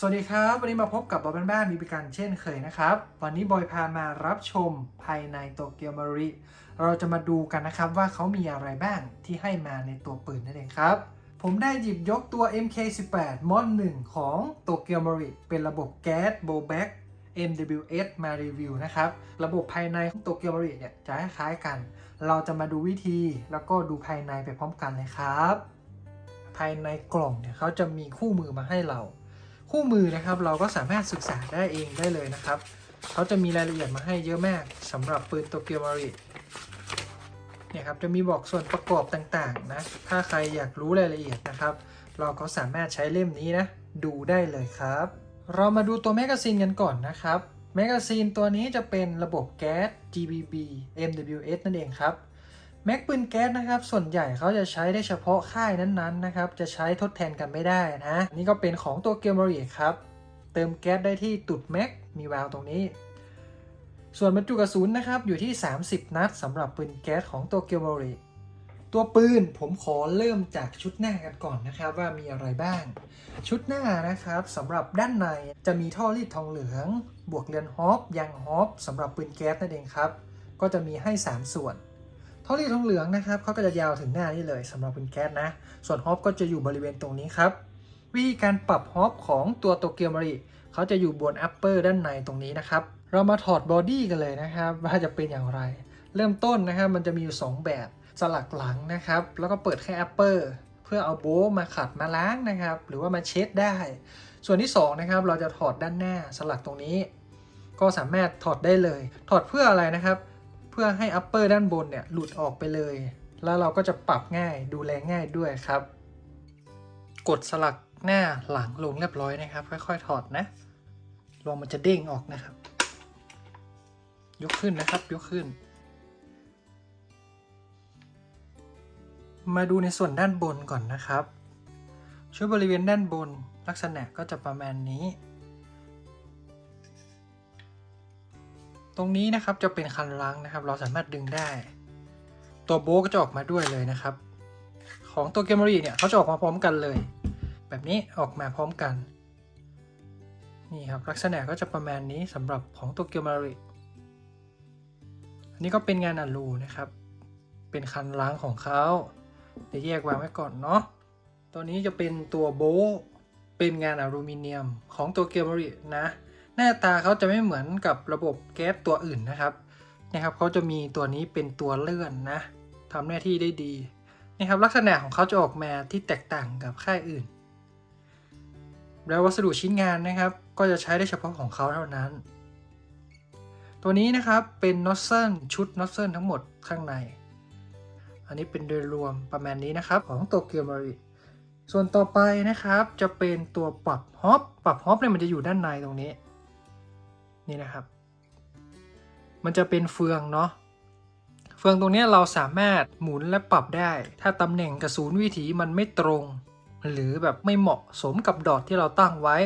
สวัสดีครับ วันนี้มาพบกับบอยบ้านๆมีประกันเช่นเคยนะครับ วันนี้บอยพามารับชมภายในโตเกียวมาริเราจะมาดูกันนะครับว่าเขามีอะไรบ้างที่ให้มาในตัวปืนนั่นเองครับ ผมได้หยิบยกตัว MK18 มอน1ของโตเกียวมาริเป็นระบบแก๊สโบแบ็ก MWS มารีวิวนะครับ ระบบภายในของโตเกียวมาริเนี่ยจะคล้ายๆกัน เราจะมาดูวิธีแล้วก็ดูภายในไปพร้อมกันเลยครับ ภายในกล่องเนี่ยเขาจะมีคู่มือมาให้เรา คู่มือนะครับ เราก็สามารถศึกษาได้เองได้เลยนะครับเขาจะมีรายละเอียดมาให้เยอะมากสำหรับปืนโตเกียวมาริเนี่ยครับจะมีบอกส่วนประกอบต่างๆนะถ้าใครอยากรู้รายละเอียดนะครับ เราก็สามารถใช้เล่มนี้นะดูได้เลยครับ เรามาดูตัวแมกกาซีนกันก่อนนะครับแมกกาซีนตัวนี้จะเป็นระบบแก๊ส GBB MWS นั่นเองครับ แม็กปืนแก๊สนะครับส่วนใหญ่เขาจะใช้ได้เฉพาะค่ายนั้นๆนะครับจะใช้ทดแทนกันไม่ได้นะนี่ก็เป็นของตัวเกียวมาริครับเติมแก๊สได้ที่ตุดแม็กมีวาล์วตรงนี้ ส่วนบรรจุกระสุนนะครับอยู่ที่ 30 นัดสำหรับปืนแก๊สของตัวเกียวมาริตัวปืนผมขอเริ่มจากชุดหน้ากันก่อนนะครับว่ามีอะไรบ้าง ชุดหน้านะครับสำหรับด้านในจะมีท่อรีดทองเหลือง บวกเรือนฮอปยางฮอปสำหรับปืนแก๊สนั่นเองครับ ก็จะมีให้ 3 ส่วน ท่อรีดทองเหลืองนะครับเขาก็จะยาวถึงหน้านี่เลยสำหรับปืนแก๊สนะ ส่วนฮอปก็จะอยู่บริเวณตรงนี้ครับ วิธีการปรับฮอปของตัวโตเกียวมาริเขาจะอยู่บนอัปเปอร์ด้านในตรงนี้นะครับ เรามาถอดบอดี้กันเลยนะครับ ว่าจะเป็นอย่างไร เริ่มต้นนะครับมันจะมีอยู่ 2 แบบสลักหลังนะครับ แล้วก็เปิดแค่อัปเปอร์เพื่อเอาโบมาขัดมาล้างนะครับ หรือว่ามาเช็ดได้ ส่วนที่2นะครับเราจะถอดด้านหน้าสลักตรงนี้ ก็สามารถถอดได้เลย ถอดเพื่ออะไรนะครับ พื่อให้อัปเปอร์ด้านบนเนี่ยหลุดออกไปเลย แล้วเราก็จะปรับง่ายดูแลง่ายด้วยครับ กดสลักหน้าหลังลงเรียบร้อยนะครับ ค่อยๆ ถอดนะลองมันจะเด้งออกนะครับ ยกขึ้นนะครับยกขึ้น มาดูในส่วนด้านบนก่อนนะครับชุดบริเวณด้านบนลักษณะก็จะประมาณนี้ ตรงนี้นะครับจะเป็นคันล้างนะครับ เราสามารถดึงได้ ตัวโบก็จะออกมาด้วยเลยนะครับ ของตัวเกมอรี่เนี่ยเขาจะออกมาพร้อมกันเลย แบบนี้ออกมาพร้อมกัน นี่ครับลักษณะก็จะประมาณนี้สำหรับของตัวเกมอรี่อันนี้ก็เป็นงานอลูนะครับ เป็นคันล้างของเขาเดี๋ยวแยกวางไว้ก่อนเนาะตัวนี้จะเป็นตัวโบเป็นงานอลูมิเนียมของตัวเกมอรี่นะ หน้าตาเขาจะไม่เหมือนกับระบบแก๊สตัวอื่นนะครับนะครับเขาจะมีตัวนี้เป็นตัวเลื่อนนะทำหน้าที่ได้ดีนะครับลักษณะของเขาจะออกมาที่แตกต่างกับค่ายอื่น แล้ววัสดุชิ้นงานนะครับ ก็จะใช้ได้เฉพาะของเขาเท่านั้น ตัวนี้นะครับเป็นน็อตเซิลชุดน็อตเซิลทั้งหมดข้างใน อันนี้เป็นโดยรวมประมาณนี้นะครับของโตเกียวมาริส่วนต่อไปนะครับจะเป็นตัวปรับฮอปปรับฮอปเนี่ยมันจะอยู่ด้านในตรงนี้ นี่นะครับ มันจะเป็นเฟืองเนาะเฟืองตรงนี้เราสามารถหมุนและปรับได้ ถ้าตำแหน่งกระสุนวิถีมันไม่ตรง หรือแบบไม่เหมาะสมกับดอทที่เราตั้งไว้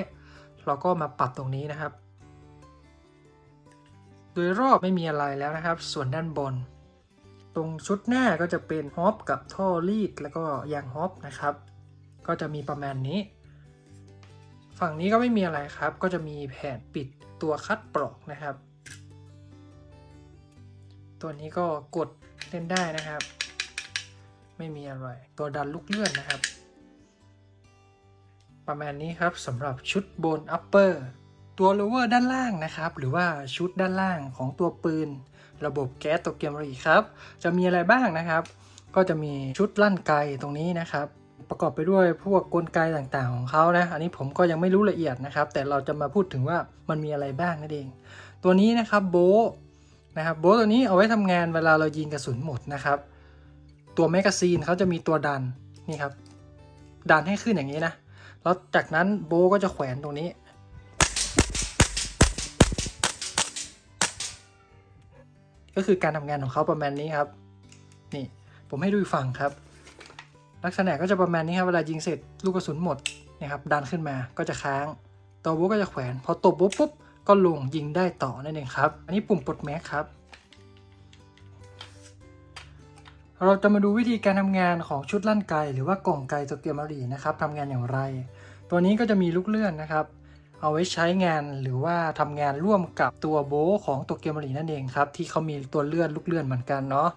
เราก็มาปรับตรงนี้นะครับ โดยรอบไม่มีอะไรแล้วนะครับ ส่วนด้านบน ตรงชุดหน้าก็จะเป็นฮอปกับท่อรีดแล้วก็ยางฮอปนะครับ ก็จะมีประมาณนี้ ฝั่งนี้ก็ไม่มีอะไรครับ ก็จะมีแผ่นปิด ตัวคัดปลอกนะครับ ตัวนี้ก็กดเล่นได้นะครับ ไม่มีอะไร ตัวดันลูกเลื่อนนะครับ ประมาณนี้ครับสำหรับชุดบน upper ตัว lower ด้านล่างนะครับ หรือว่าชุดด้านล่างของตัวปืน ระบบแก๊สตัวเกมรีครับ จะมีอะไรบ้างนะครับ ก็จะมีชุดลั่นไกตรงนี้นะครับ ประกอบไปด้วยพวกกลไกต่างๆของเขานะ อันนี้ผมก็ยังไม่รู้ละเอียดนะครับ แต่เราจะมาพูดถึงว่ามันมีอะไรบ้างนั่นเอง ตัวนี้นะครับโบนะครับโบตัวนี้เอาไว้ทำงานเวลาเรายิงกระสุนหมดนะครับ ตัวแมกกาซีนเขาจะมีตัวดันนี่ครับ ดันให้ขึ้นอย่างนี้นะ แล้วจากนั้นโบก็จะแขวนตรงนี้ ก็คือการทำงานของเขาประมาณนี้ครับ นี่ผมให้ดูอีกฝั่งครับ ลักษณะก็จะประมาณนี้ครับเวลายิงเสร็จลูกกระสุนหมดนะครับดันขึ้นมาก็จะค้างตัวบุ๊กก็จะแขวนพอตบบุ๊บปุ๊บก็ลงยิงได้ต่อนั่นเองครับ อันนี้ปุ่มปลดแม็กครับ เราจะมาดูวิธีการทำงานของชุดลั่นไกหรือว่ากล่องไกตัวเกียวมารีนะครับทำงานอย่างไร ตัวนี้ก็จะมีลูกเลื่อนนะครับ เอาไว้ใช้งานหรือว่าทำงานร่วมกับตัวโบของโตเกียวมารีนั่นเองครับ ที่เขามีตัวเลื่อนลูกเลื่อนเหมือนกันเนาะ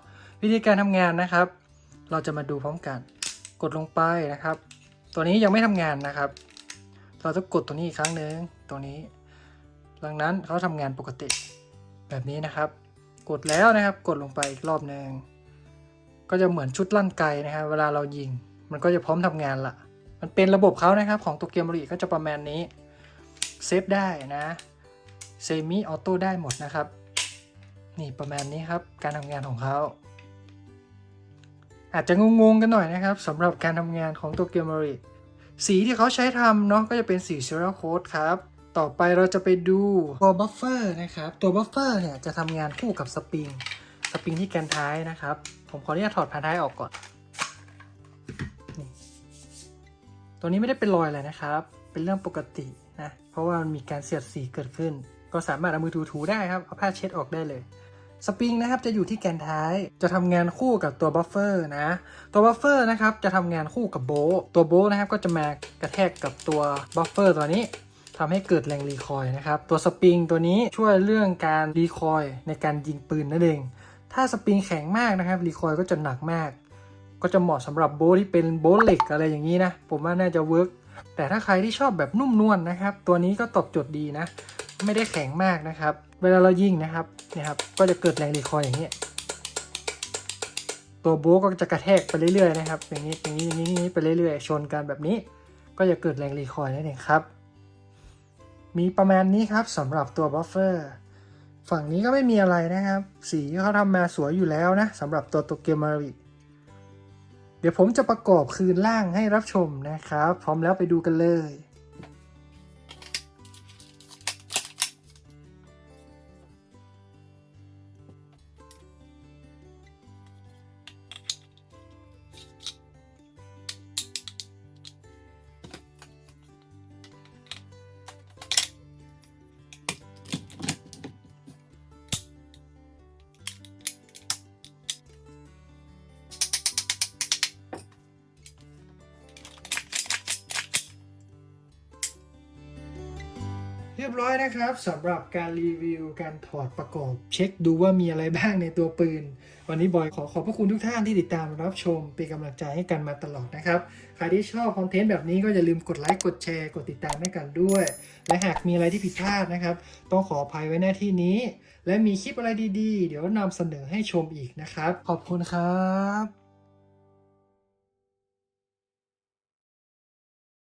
วิธีการทำงานนะครับ เราจะมาดูพร้อมกัน กดลงไปนะครับ ตัวนี้ยังไม่ทำงานนะครับ เราต้องกดตัวนี้อีกครั้งหนึ่งตัวนี้ดังนั้นเขาทำงานปกติแบบนี้นะครับ กดแล้วนะครับกดลงไปอีกรอบหนึ่งก็จะเหมือนชุดลั่นไกนะครับ เวลาเรายิง มันก็จะพร้อมทำงานละมันเป็นระบบเขานะครับของโตเกมารีก็จะประมาณนี้เซฟได้นะเซมิออโต้ได้หมดนะครับ นี่ประมาณนี้ครับการทำงานของเขา อาจจะงงๆกันหน่อยนะครับสำหรับการทำงานของโตเกียวมารีสีที่เขาใช้ทำเนาะก็จะเป็นสี Serial Code ครับ ต่อไปเราจะไปดูตัวบัฟเฟอร์นะครับ ตัวบัฟเฟอร์เนี่ยจะทำงานคู่กับสปริง สปริงที่แกนท้ายนะครับ ผมขออนุญาตถอดพานท้ายออกก่อนนตัวนี้ไม่ได้เป็นรอยอะไรนะครับ เป็นเรื่องปกตินะ เพราะว่ามันมีการเสียดสีเกิดขึ้น ก็สามารถเอามือถูๆได้ครับ เอาผ้าเช็ดออกได้เลย สปริงนะครับจะอยู่ที่แกนท้ายจะทำงานคู่กับตัวบัฟเฟอร์นะ ตัวบัฟเฟอร์นะครับจะทำงานคู่กับโบตัวโบนะครับก็จะมากระแทกกับตัวบัฟเฟอร์ตัวนี้ทำให้เกิดแรงรีคอยล์นะครับ ตัวสปริงตัวนี้ช่วยเรื่องการรีคอยล์ในการยิงปืนนั่นเอง ถ้าสปริงแข็งมากนะครับรีคอยล์ก็จะหนักมาก ก็จะเหมาะสำหรับโบที่เป็นโบเหล็กอะไรอย่างนี้นะ ผมว่าน่าจะเวิร์กแต่ถ้าใครที่ชอบแบบนุ่มนวลนะครับ ตัวนี้ก็ตอบโจทย์ดีนะ ไม่ได้แข็งมากนะครับ เวลาเรายิงนะครับเนี่ยครับก็จะเกิดแรงรีคอยอย่างนี้ ตัวโบก็จะกระแทกไปเรื่อยๆนะครับ อย่างนี้อย่างนี้อย่างนี้ไปเรื่อยๆ ชนกันแบบนี้ ก็จะเกิดแรงรีคอยนั่นเองครับ มีประมาณนี้ครับสำหรับตัวบัฟเฟอร์ฝั่งนี้ก็ไม่มีอะไรนะครับ สีเขาทำมาสวยอยู่แล้วนะสำหรับตัวโตเกียวมาริเดี๋ยวผมจะประกอบคืนล่างให้รับชมนะครับ พร้อมแล้วไปดูกันเลย รียบร้อยนะครับสำหรับการรีวิวการถอดประกอบ เช็คดูว่ามีอะไรบ้างในตัวปืน วันนี้บอยขอขอบพระคุณทุกท่านที่ติดตามรับชม เป็นกำลังใจให้กันมาตลอดนะครับ ใครที่ชอบคอนเทนต์แบบนี้ก็อย่าลืมกดไลค์กดแชร์กดติดตามให้กันด้วย และหากมีอะไรที่ผิดพลาดนะครับ ต้องขออภัยไว้หน้าที่นี้ และมีคลิปอะไรดีๆ เดี๋ยวนำเสนอให้ชมอีกนะครับ ขอบคุณครับ